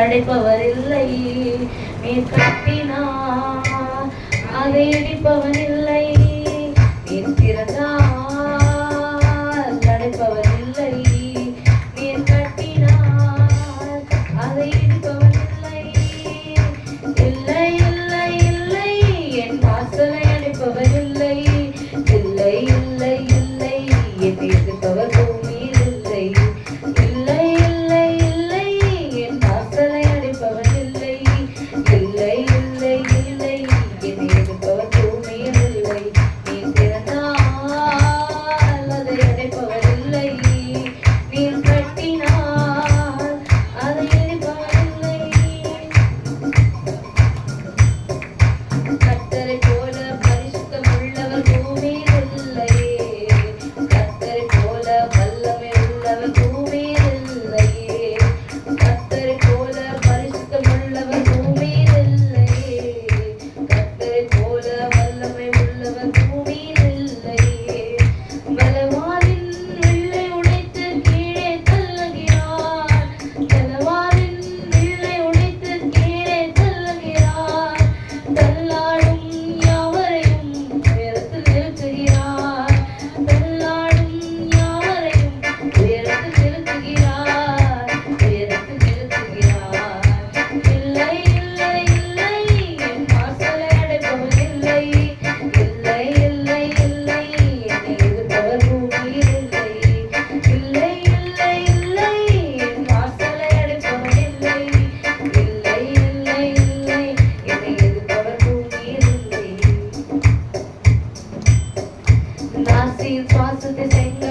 அடைப்பவர் இல்லை நீர் கட்டினா அதை இடிப்பவன் இல்லை. desenhos